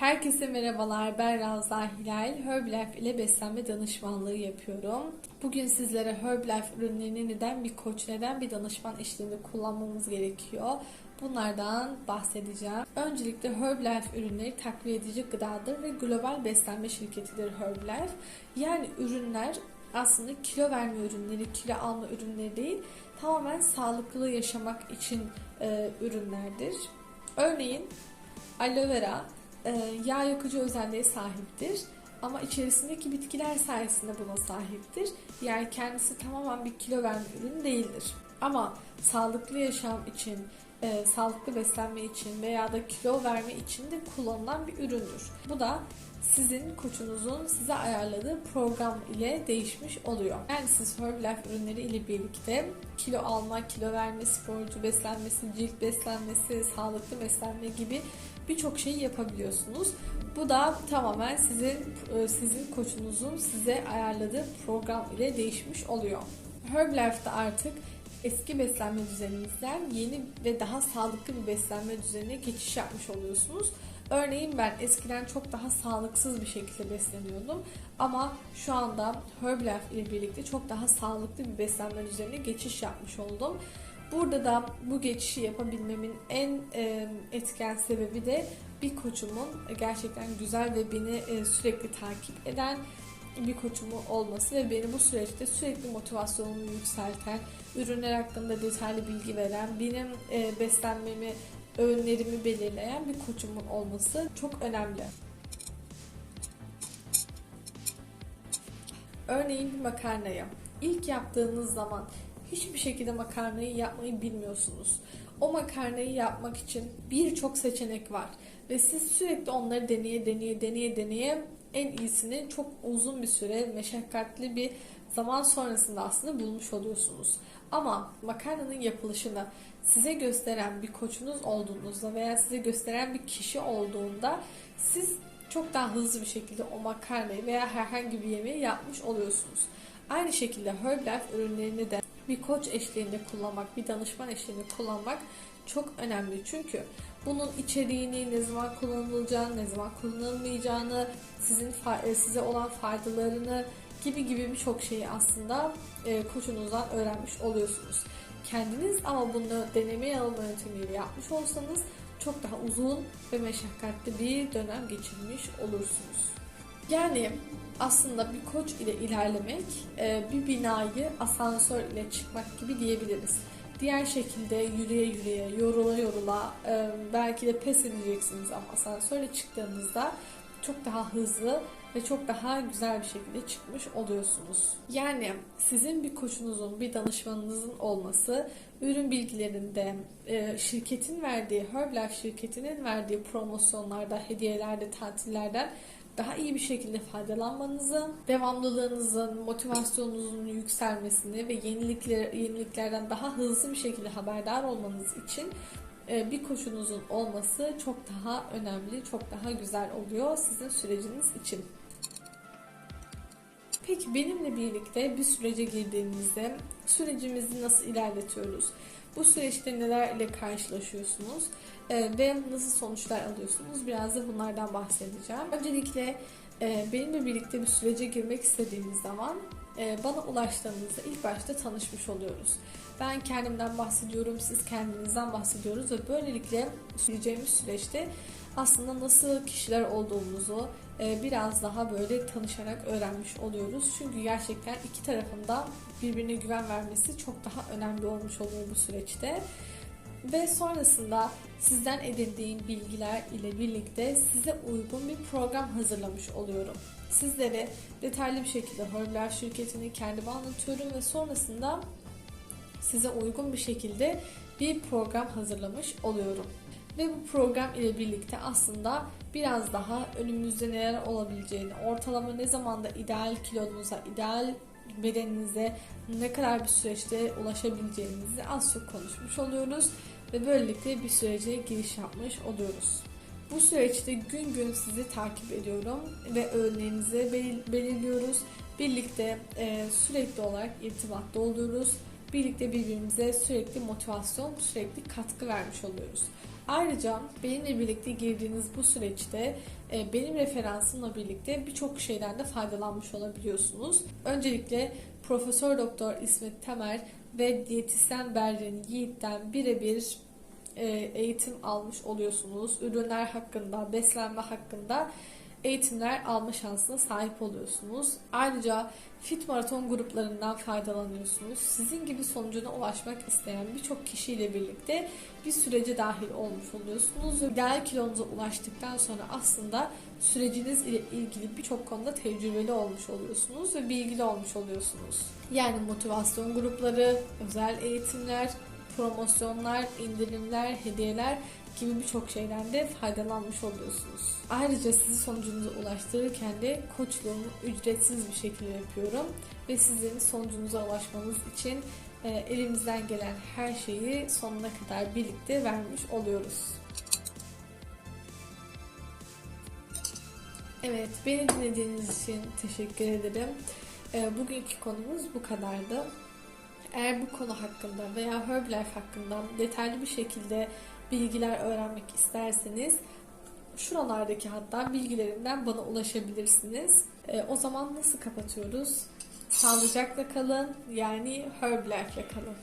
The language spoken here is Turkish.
Herkese merhabalar. Ben Ravza Hilal. Herbalife ile beslenme danışmanlığı yapıyorum. Bugün sizlere Herbalife ürünlerini neden bir koç, neden bir danışman eşliğinde kullanmamız gerekiyor? Bunlardan bahsedeceğim. Öncelikle Herbalife ürünleri takviye edici gıdadır ve global beslenme şirketidir Herbalife. Yani ürünler aslında kilo verme ürünleri, kilo alma ürünleri değil, tamamen sağlıklı yaşamak için e, ürünlerdir. Örneğin aloe vera yağ yakıcı özelliğe sahiptir. Ama içerisindeki bitkiler sayesinde buna sahiptir. Yani kendisi tamamen bir kilo verme ürün değildir. Ama sağlıklı yaşam için, e, sağlıklı beslenme için veya da kilo verme için de kullanılan bir üründür. Bu da sizin koçunuzun size ayarladığı program ile değişmiş oluyor. Yani siz Herbalife ürünleri ile birlikte kilo alma, kilo verme, sporcu beslenmesi, cilt beslenmesi, sağlıklı beslenme gibi birçok şeyi yapabiliyorsunuz. Bu da tamamen sizin e, sizin koçunuzun size ayarladığı program ile değişmiş oluyor. Herbalife'de artık eski beslenme düzeninizden yeni ve daha sağlıklı bir beslenme düzenine geçiş yapmış oluyorsunuz. Örneğin ben eskiden çok daha sağlıksız bir şekilde besleniyordum ama şu anda Herbalife ile birlikte çok daha sağlıklı bir beslenme düzenine geçiş yapmış oldum. Burada da bu geçişi yapabilmemin en e, etken sebebi de bir koçumun gerçekten güzel ve beni e, sürekli takip eden bir koçumu olması ve beni bu süreçte sürekli motivasyonumu yükselten, ürünler hakkında detaylı bilgi veren, benim e, beslenmemi, öğünlerimi belirleyen bir koçumun olması çok önemli. Örneğin makarnayı ilk yaptığınız zaman hiçbir şekilde makarnayı yapmayı bilmiyorsunuz. O makarnayı yapmak için birçok seçenek var ve siz sürekli onları deneye deneye deneye deneye en iyisini çok uzun bir süre meşakkatli bir zaman sonrasında aslında bulmuş oluyorsunuz. Ama makarnanın yapılışını size gösteren bir koçunuz olduğunuzda veya size gösteren bir kişi olduğunda siz çok daha hızlı bir şekilde o makarnayı veya herhangi bir yemeği yapmış oluyorsunuz. Aynı şekilde Herbalife ürünlerini de bir koç eşliğinde kullanmak, bir danışman eşliğinde kullanmak çok önemli. Çünkü bunun içeriğini, ne zaman kullanılacağını, ne zaman kullanılmayacağını, sizin e, size olan faydalarını gibi gibi birçok şeyi aslında e, koçunuzdan öğrenmiş oluyorsunuz. Kendiniz ama bunu deneme yanılma yöntemiyle yapmış olsanız çok daha uzun ve meşakkatli bir dönem geçirmiş olursunuz. Yani aslında bir koç ile ilerlemek e, bir binayı asansör ile çıkmak gibi diyebiliriz. Diğer şekilde yürüye yürüye, yorula yorula e, belki de pes edeceksiniz ama asansörle çıktığınızda çok daha hızlı ve çok daha güzel bir şekilde çıkmış oluyorsunuz. Yani sizin bir koçunuzun, bir danışmanınızın olması ürün bilgilerinde, e, şirketin verdiği, Herbalife şirketinin verdiği promosyonlarda, hediyelerde, tatillerden daha iyi bir şekilde faydalanmanızı, devamlılığınızın, motivasyonunuzun yükselmesini ve yenilikler, yeniliklerden daha hızlı bir şekilde haberdar olmanız için e, bir koşunuzun olması çok daha önemli, çok daha güzel oluyor sizin süreciniz için. Peki benimle birlikte bir sürece girdiğinizde sürecimizi nasıl ilerletiyoruz? Bu süreçte neler ile karşılaşıyorsunuz e, ve nasıl sonuçlar alıyorsunuz? Biraz da bunlardan bahsedeceğim. Öncelikle e, benimle birlikte bir sürece girmek istediğiniz zaman e, bana ulaştığınızda ilk başta tanışmış oluyoruz. Ben kendimden bahsediyorum, siz kendinizden bahsediyoruz ve böylelikle süreceğimiz süreçte aslında nasıl kişiler olduğumuzu e, biraz daha böyle tanışarak öğrenmiş oluyoruz. Çünkü gerçekten iki tarafında birbirine güven vermesi çok daha önemli olmuş oluyor bu süreçte. Ve sonrasında sizden edindiğim bilgiler ile birlikte size uygun bir program hazırlamış oluyorum. Sizlere detaylı bir şekilde Herbalife şirketini kendime anlatıyorum ve sonrasında size uygun bir şekilde bir program hazırlamış oluyorum. Ve bu program ile birlikte aslında biraz daha önümüzde neler olabileceğini, ortalama ne zamanda ideal kilonuza, ideal bedeninize ne kadar bir süreçte ulaşabileceğinizi az çok konuşmuş oluyoruz ve böylelikle bir sürece giriş yapmış oluyoruz. Bu süreçte gün gün sizi takip ediyorum ve öğünlerinizi belirliyoruz. Birlikte e, sürekli olarak irtibatta oluyoruz. Birlikte birbirimize sürekli motivasyon, sürekli katkı vermiş oluyoruz. Ayrıca benimle birlikte girdiğiniz bu süreçte e, benim referansımla birlikte birçok şeyden de faydalanmış olabiliyorsunuz. Öncelikle Profesör Doktor İsmet Temer ve diyetisyen Berrin Yiğit'ten birebir e, eğitim almış oluyorsunuz. Ürünler hakkında, beslenme hakkında eğitimler alma şansına sahip oluyorsunuz. Ayrıca Fit Maraton gruplarından faydalanıyorsunuz. Sizin gibi sonucuna ulaşmak isteyen birçok kişiyle birlikte bir sürece dahil olmuş oluyorsunuz. Ve kilonuza ulaştıktan sonra aslında süreciniz ile ilgili birçok konuda tecrübeli olmuş oluyorsunuz ve bilgili olmuş oluyorsunuz. Yani motivasyon grupları, özel eğitimler, promosyonlar, indirimler, hediyeler gibi birçok şeyden de faydalanmış oluyorsunuz. Ayrıca sizi sonucunuza ulaştırırken de koçluğumu ücretsiz bir şekilde yapıyorum ve sizin sonucunuza ulaşmanız için e, elimizden gelen her şeyi sonuna kadar birlikte vermiş oluyoruz. Evet, beni dinlediğiniz için teşekkür ederim. E, Bugünkü konumuz bu kadardı. Eğer bu konu hakkında veya Herbalife hakkında detaylı bir şekilde bilgiler öğrenmek isterseniz şuralardaki hatta bilgilerimden bana ulaşabilirsiniz. E, o zaman nasıl kapatıyoruz? Sağlıcakla kalın yani Herbalife ile kalın.